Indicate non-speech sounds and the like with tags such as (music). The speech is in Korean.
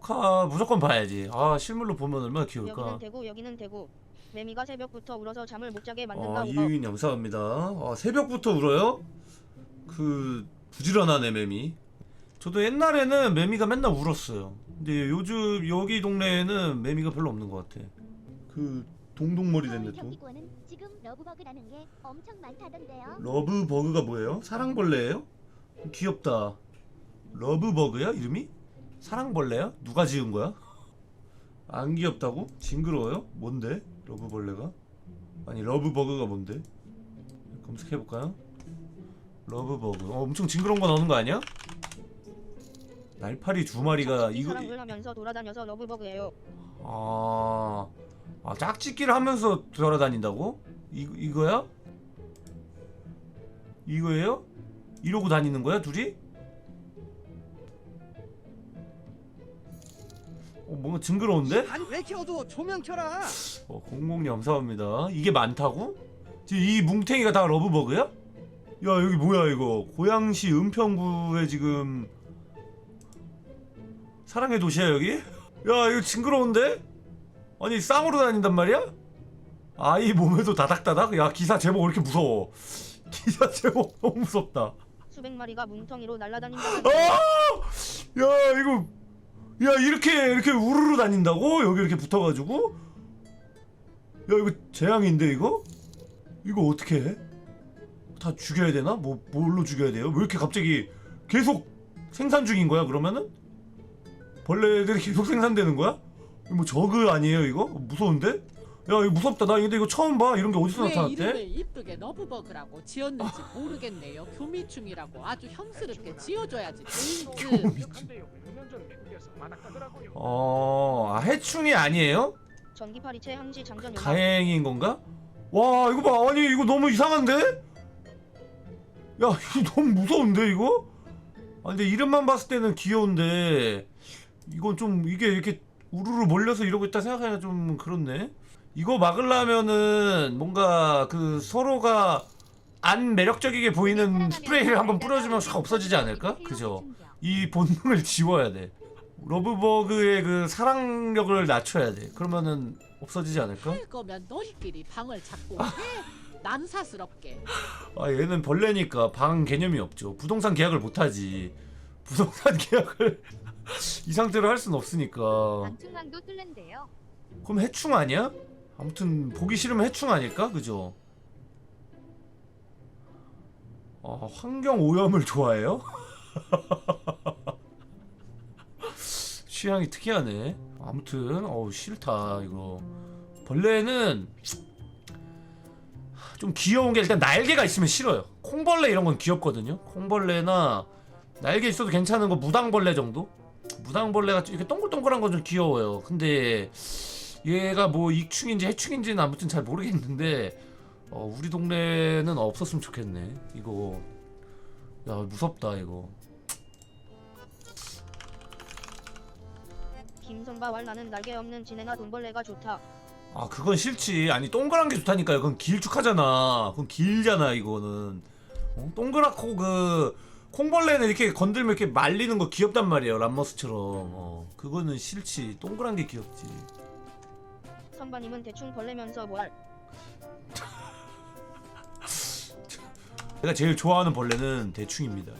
커카 무조건 봐야지. 아 실물로 보면 얼마나 여기는 귀여울까. 대구 여기는 대구 매미가 새벽부터 울어서 잠을 못 자게 만든다 아 이유인 감사합니다. 아 새벽부터 울어요? 그 부지런한 매미. 저도 옛날에는 매미가 맨날 울었어요. 근데 요즘 여기 동네에는 매미가 별로 없는 것 같아. 그 동동머리 됐네 또. 지금 러브버그라는 게 엄청 많다던데요. 러브 버그가 뭐예요? 사랑벌레예요? 귀엽다. 러브 버그야 이름이? 사랑벌레야? 누가 지은 거야? 안 귀엽다고? 징그러워요? 뭔데? 러브 벌레가? 아니 러브 버그가 뭔데? 검색해 볼까요? 러브 버그. 어, 엄청 징그러운 거 나오는 거 아니야? 날파리 두 마리가 이 이거 사랑을 하면서 돌아다녀서 러브버그예요 아, 아 짝짓기를 하면서 돌아다닌다고? 이 이거야? 이거예요? 이러고 다니는 거야 둘이? 어 뭔가 징그러운데? 아니 왜 이렇게 어두워 조명 켜라 어 공공님 감사합니다. 이게 많다고? 지금 이 뭉탱이가 다 러브버그야? 야 여기 뭐야 이거 고양시 은평구에 지금 사랑의 도시야 여기? 야 이거 징그러운데? 아니 쌍으로 다닌단 말이야? 아이 몸에도 다닥다닥? 야 기사 제목 왜 이렇게 무서워 기사 제목 너무 무섭다 수백 마리가 뭉텅이로 날아다닌다 아! 야 이거 야 이렇게 이렇게 우르르 다닌다고 여기 이렇게 붙어가지고 야 이거 재앙인데 이거 이거 어떻게 해? 다 죽여야 되나? 뭐 뭘로 죽여야 돼요? 왜 이렇게 갑자기 계속 생산 중인 거야 그러면은 벌레들이 계속 생산되는 거야? 이거 뭐 저그 아니에요 이거 무서운데? 야 이거 무섭다 나 근데 이거 처음 봐 이런 게 어디서 왜 나타났대? 이쁘게 러브버그라고 지었는지 모르겠네요. 교미충이라고 아주 형스럽게 지어줘야지. 데이트. 한데요. 6년 전 미국 어 아, 해충이 아니에요? 전기파리채 항시 장전 요강 다행인 건가? 와 이거 봐 아니 이거 너무 이상한데? 야 (laughs) 이거 너무 무서운데 이거? 아 근데 이름만 봤을 때는 귀여운데 이건 좀 이게 이렇게 우르르 몰려서 이러고 있다 생각하니까 좀 그렇네 이거 막으려면은 뭔가 그 서로가 안 매력적이게 보이는 스프레이를 한번 뿌려주면 싹 없어지지 않을까? 그죠? 이 본능을 지워야 돼 러브버그의 그 사랑력을 낮춰야 돼 그러면은 없어지지 않을까? 할 거면 너희끼리 방을 잡고 해. 난사스럽게. 아 얘는 벌레니까 방 개념이 없죠. 부동산 계약을 못 하지. 부동산 (laughs) 계약을 이 상태로 할 수는 없으니까. 방충망도 뚫는데요. 그럼 해충 아니야? 아무튼 보기 싫으면 해충 아닐까? 그죠? 아, 환경 오염을 좋아해요? (laughs) 취향이 특이하네. 아무튼 어우 싫다 이거. 벌레는 좀 귀여운 게 일단 날개가 있으면 싫어요. 콩벌레 이런 건 귀엽거든요. 콩벌레나 날개 있어도 괜찮은 거 무당벌레 정도? 무당벌레가 이렇게 동글동글한 건 좀 귀여워요. 근데 얘가 뭐 익충인지 해충인지는 아무튼 잘 모르겠는데 어, 우리 동네는 없었으면 좋겠네. 이거 야 무섭다 이거. 김선바 왈 나는 날개 없는 지네나 돈벌레가 좋다 아 그건 싫지. 아니 동그란 게 좋다니까요. 그건 길쭉하잖아. 그건 길잖아 이거는. 어? 동그랗고 그 콩벌레는 이렇게 건들면 이렇게 말리는 거 귀엽단 말이에요. 람머스처럼. 어, 그거는 싫지. 동그란 게 귀엽지. 선바님은 대충 벌레면서 뭐할 (laughs) 내가 제일 좋아하는 벌레는 대충입니다.